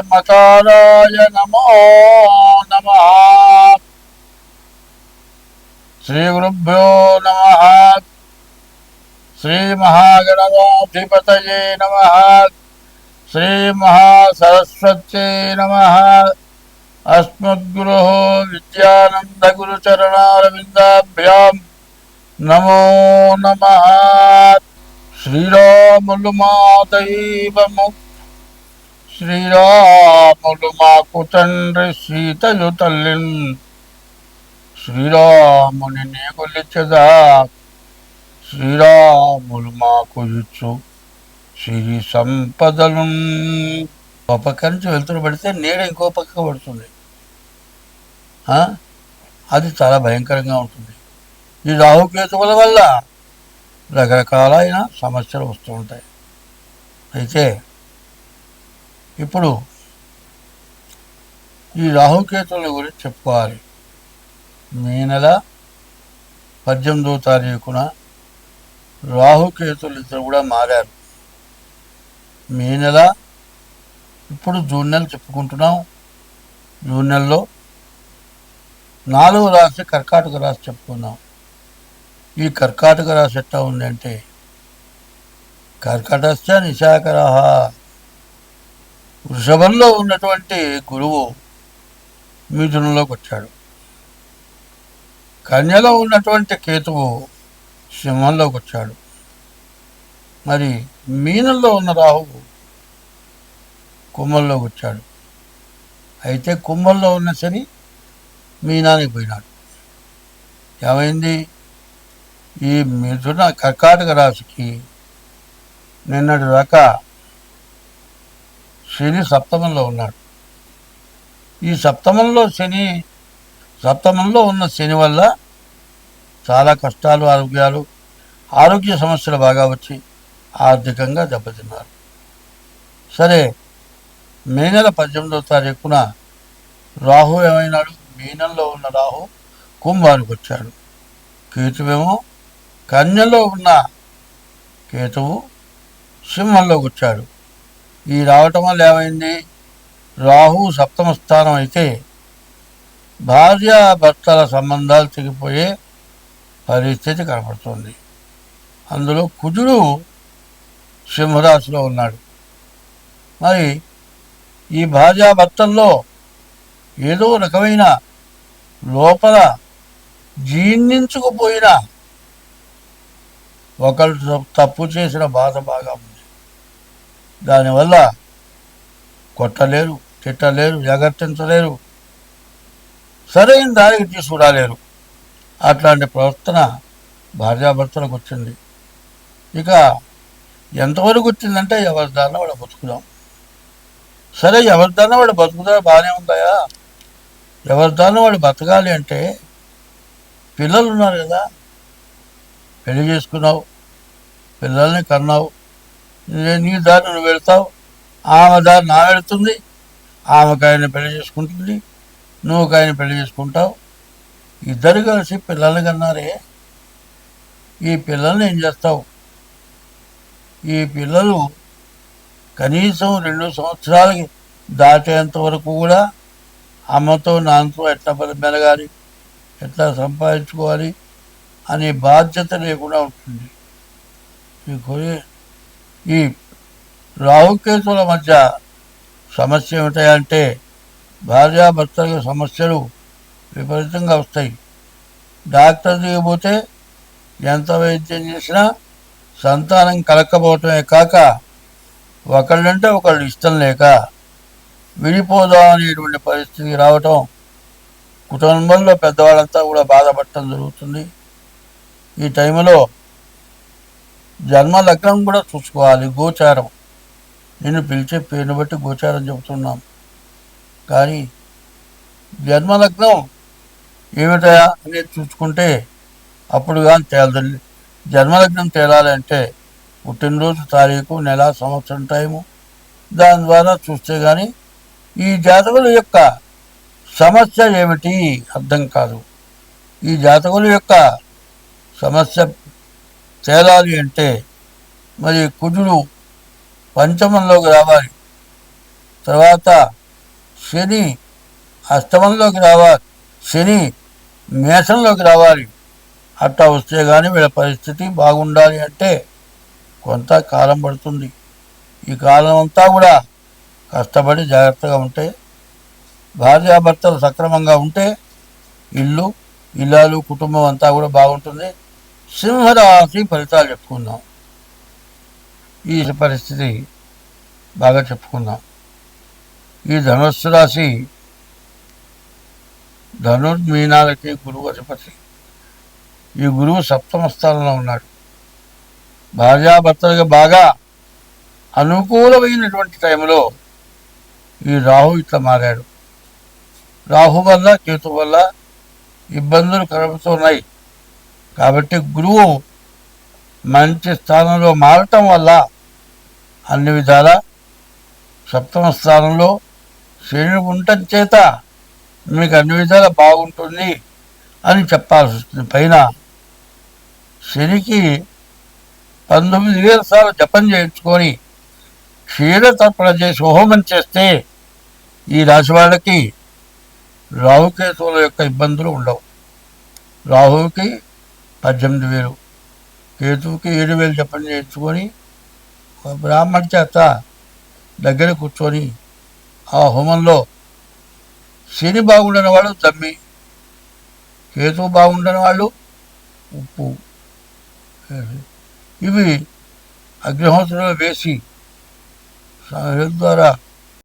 మకారాయ నమో నమ. శ్రీ గురుభ్యో నమ. శ్రీ మహాగణాధిపతయే నమ. శ్రీ మహాసరస్వత్యై నమ. అస్మద్గురు విద్యానందగురుచరణారవిందాభ్యాం నమో నమ. శ్రీరాములు మాతైవ ముక్త శ్రీరాముడు మాకు తండ్రి సీతయు తల్లి శ్రీరాముని నీకులిచ్చదా శ్రీరాములు మాకు ఇచ్చు సిరి సంపదలు ఒక పక్క నుంచి వెళ్తున్న పడితే నీడ ఇంకో పక్క పడుతుంది. అది చాలా భయంకరంగా ఉంటుంది. ఈ రాహుకేతువుల వల్ల రకరకాలైన సమస్యలు వస్తూ ఉంటాయి. అయితే ఇప్పుడు ఈ రాహుకేతువుల గురించి చెప్పుకోవాలి. మే నెల పద్దెనిమిదవ తారీఖున రాహుకేతులు ఇద్దరు కూడా మారారు. మే నెల ఇప్పుడు జూన్ నెల చెప్పుకుంటున్నాం. జూన్ నెలలో నాలుగు రాశి కర్కాటక రాశి చెప్పుకున్నాం. ఈ కర్కాటక రాశి ఎట్లా ఉందంటే అంటే కర్కటస్థ నిశాకరహ వృషభంలో ఉన్నటువంటి గురువు మిథునంలోకి వచ్చాడు కన్యలో ఉన్నటువంటి కేతువు సింహంలోకి వచ్చాడు మరి మీనంలో ఉన్న రాహువు కుంభంలోకి వచ్చాడు అయితే కుంభంలో ఉన్న శని మీనానికి పోయినాడు. ఏమైంది? ఈ మిథున కర్కాటక రాశికి నిన్నటి దాకా శని సప్తమంలో ఉన్నాడు. ఈ సప్తమంలో శని సప్తమంలో ఉన్న శని వల్ల చాలా కష్టాలు ఆరోగ్యాలు ఆరోగ్య సమస్యలు బాగా వచ్చి ఆర్థికంగా దెబ్బతిన్నారు. సరే మే నెల పద్దెనిమిదవ తారీఖున రాహు ఏమైనాడు? మీనంలో ఉన్న రాహు కుంభానికి వచ్చాడు. కేతువేమో కన్యలో ఉన్న కేతువు సింహంలోకి వచ్చాడు. ఈ రావటం వల్ల ఏమైంది? రాహు సప్తమ స్థానం అయితే భార్యాభర్తల సంబంధాలు తెగిపోయే పరిస్థితి కనపడుతుంది. అందులో కుజుడు సింహరాశిలో ఉన్నాడు. మరి ఈ భార్యాభర్తల్లో ఏదో రకమైన లోపల జీర్ణించుకుపోయిన ఒకరు తప్పు చేసిన బాధ బాగా ఉంది. దానివల్ల కొట్టలేరు తిట్టలేరు జాగ్రత్తించలేరు సరైన దారికి తీసుకురాలేరు. అట్లాంటి ప్రవర్తన భార్యాభర్తలకు వచ్చింది. ఇక ఎంతవరకు వచ్చిందంటే ఎవరి దారిన వాడు బతుకుదాం. సరే ఎవరి దారిన వాడు బతుకుదా బాగానే ఉందాయా? ఎవరి దారిన వాడు బతకాలి అంటే పిల్లలు ఉన్నారు కదా. పెళ్ళి చేసుకున్నావు పిల్లల్ని కన్నావు నీ- నీ దారి నువ్వు వెళ్తావు. ఆమె దారి నా వెళుతుంది. ఆమెకు ఆయన పెళ్ళి చేసుకుంటుంది. నువ్వు ఆయన పెళ్ళి చేసుకుంటావు. ఇద్దరు కలిసి పిల్లల్ని కన్నారే. ఈ పిల్లల్ని ఏం చేస్తావు? ఈ పిల్లలు కనీసం రెండు సంవత్సరాలకి దాటేంత వరకు కూడా అమ్మతో నాన్నతో ఎట్లా పని మెలగాలి ఎట్లా సంపాదించుకోవాలి అనే బాధ్యత లేకుండా ఉంటుంది. ఈ రాహుకేతుల మధ్య సమస్య ఏమిటంటే భార్యాభర్తల సమస్యలు విపరీతంగా వస్తాయి. డాక్టర్ దిగిపోతే ఎంత వైద్యం చేసినా సంతానం కలక్కపోవటమే కాక ఒకళ్ళంటే ఒకళ్ళు ఇష్టం లేక విడిపోదాం అనేటువంటి పరిస్థితి రావటం కుటుంబంలో పెద్దవాళ్ళంతా కూడా బాధపడటం జరుగుతుంది. ఈ టైంలో జన్మ లగ్నం కూడా చూసుకోవాలి గోచారం. నేను పిలిచే పేరుని బట్టి గోచారం చెబుతున్నాం. కానీ జన్మ లగ్నం ఏమిటా అనేది చూసుకుంటే అప్పుడు కానీ తేలదండి. జన్మలగ్నం తేలాలి అంటే పుట్టినరోజు తారీఖు నెల సంవత్సరం టైము. దాని ద్వారా చూస్తే కానీ ఈ జాతకుల యొక్క సమస్య ఏమిటి అర్థం కాదు. ఈ జాతకుల యొక్క సమస్య తేలాలి అంటే మరి కుజుడు పంచమంలోకి రావాలి. తర్వాత శని అష్టమంలోకి రావాలి. శని మేషంలోకి రావాలి. అట్టా వస్తే కానీ వీళ్ళ పరిస్థితి బాగుండాలి అంటే కొంత కాలం పడుతుంది. ఈ కాలం అంతా కూడా కష్టపడి జాగ్రత్తగా ఉంటే భార్యాభర్తలు సక్రమంగా ఉంటే ఇల్లు ఇల్లాలు కుటుంబం అంతా కూడా బాగుంటుంది. సింహరాశి ఫలితాలు చెప్పుకుందాం. ఈ పరిస్థితి బాగా చెప్పుకుందాం. ఈ ధనుస్సు రాశి ధనుర్మీనాలకి గురువు అధిపతి. ఈ గురువు సప్తమ స్థానంలో ఉన్నాడు. భార్యాభర్తలుగా బాగా అనుకూలమైనటువంటి టైంలో ఈ రాహు ఇట్లా మారాడు. రాహు వల్ల కేతు వల్ల ఇబ్బందులు కలుగుతున్నాయి కాబట్టి గురువు మంచి స్థానంలో మారటం వల్ల అన్ని విధాల సప్తమ స్థానంలో శని ఉండటం చేత మీకు అన్ని విధాలా బాగుంటుంది అని చెప్పాల్సి వస్తుంది. పైన శనికి పంతొమ్మిది వేల సార్లు జపం చేయించుకొని క్షీరతర్పణ చేసి హోమం చేస్తే ఈ రాశి వాళ్ళకి రాహుకేతువుల యొక్క ఇబ్బందులు ఉండవు. రాహుకి పద్దెనిమిది వేలు. కేతువుకి ఏడు వేలు చెప్పని నేర్చుకొని బ్రాహ్మణ చేత దగ్గర కూర్చొని ఆ హోమంలో శని బాగుండని వాళ్ళు దమ్మి కేతువు బాగుండని వాళ్ళు ఉప్పు. ఇవి అగ్నిహోత్రంలో వేసి ద్వారా